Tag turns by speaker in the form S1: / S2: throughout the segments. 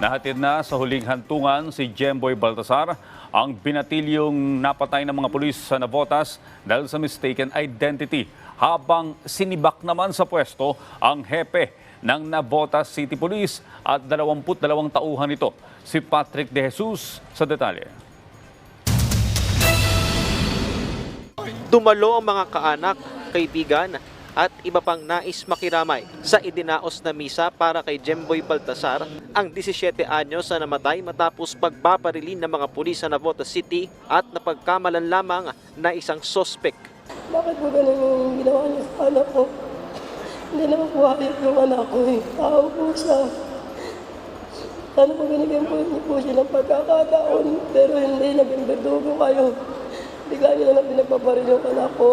S1: Nahatid na sa huling hantungan si Jemboy Baltasar, ang binatilyong napatay ng mga pulis sa Navotas dahil sa mistaken identity. Habang sinibak naman sa pwesto ang hepe ng Navotas City Police at 22 tauhan nito, si Patrick De Jesus sa detalye.
S2: Dumalo ang mga kaanak, kaibigan at iba pang nais makiramay sa idinaos na misa para kay Jemboy Baltasar, ang 17 anyos na namatay matapos pagbabarilin ng mga pulis sa Navotas City at napagkamalan lamang na isang sospek.
S3: Bakit po ganun yung ginawa niya sa anak ko? Hindi naman po hayop yung anak ko eh. Tao po siya. Sana po binigyan po niyo po siya ng pagkakataon. Pero hindi, naging berdugo kayo. Bigla niyo na lang pinagpabaril yung anak ko.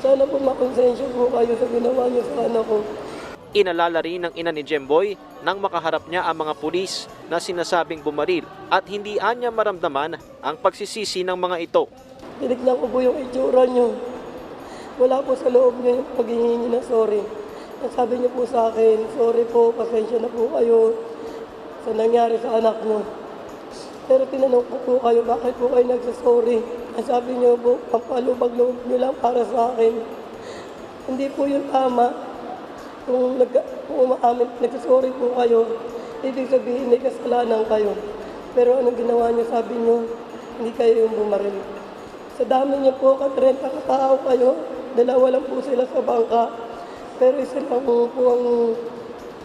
S3: Sana po makonsensya po kayo sa ginawa niyo sa anak ko.
S2: Inalala rin ng ina ni Jemboy nang makaharap niya ang mga pulis na sinasabing bumaril at hindi anya maramdaman ang pagsisisi ng mga ito.
S3: Tinignan ko po yung itsura niyo. Wala po sa loob niyo yung paghihingi na sorry. Nasabi niyo po sa akin, sorry po, pasensya na po kayo sa nangyari sa anak niyo. Pero tinanong ko po kayo, bakit po kayo nagsasorry? Nasabi niyo po, pampalubag loob niyo lang para sa akin. Hindi po yun tama. Kung, nag, kung umaamin, nagsasorry po kayo, ibig sabihin may kasalanan kayo. Pero anong ginawa niyo, sabi niyo, hindi kayo yung bumaril. Sa dami niyo po, ka-30 katao kayo, dalawa lang po sila sa bangka. Pero isa lang po ang,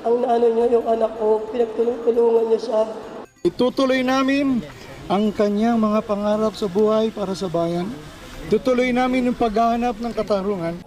S3: ang naano niyo, yung anak ko, pinagtulong-tulungan niyo siya.
S4: Itutuloy namin ang kanyang mga pangarap sa buhay para sa bayan. Tutuloy namin yung paghahanap ng katarungan.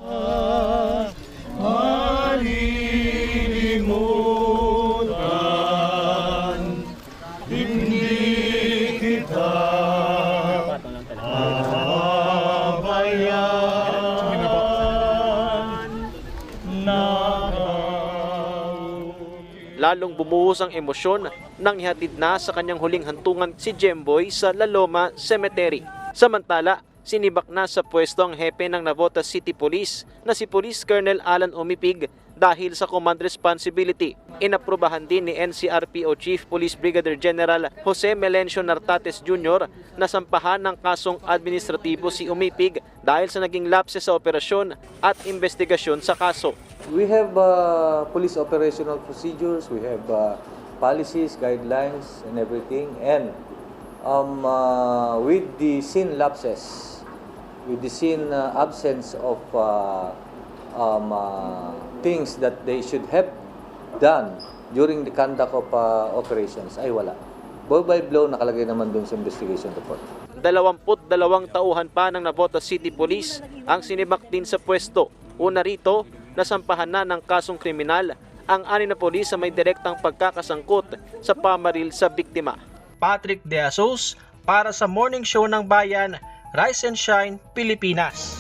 S2: Lalong bumuhos ang emosyon nang ihatid na sa kanyang huling hantungan si Jemboy sa Laloma Cemetery. Samantala, sinibak na sa pwesto ang hepe ng Navotas City Police na si Police Colonel Alan Umipig dahil sa command responsibility. Inaprubahan din ni NCRPO Chief Police Brigadier General Jose Melencio Nartates Jr. na sampahan ng kasong administratibo si Umipig dahil sa naging lapses sa operasyon at investigasyon sa kaso.
S5: We have uh, police operational procedures, we have uh, policies, guidelines, and everything. And um, uh, with the scene lapses, with the scene uh, absence of uh, um, uh, things that they should have done during the conduct of uh, operations, ay wala. Blow by blow, nakalagay naman dun sa investigation report.
S2: 22 tauhan pa ng Navotas City Police ang sinibak din sa pwesto. Una rito, nasampahan na ng kasong kriminal ang ani na polis sa may direktang pagkakasangkot sa pamaril sa biktima. Patrick De Asos para sa Morning Show ng Bayan, Rise and Shine, Pilipinas.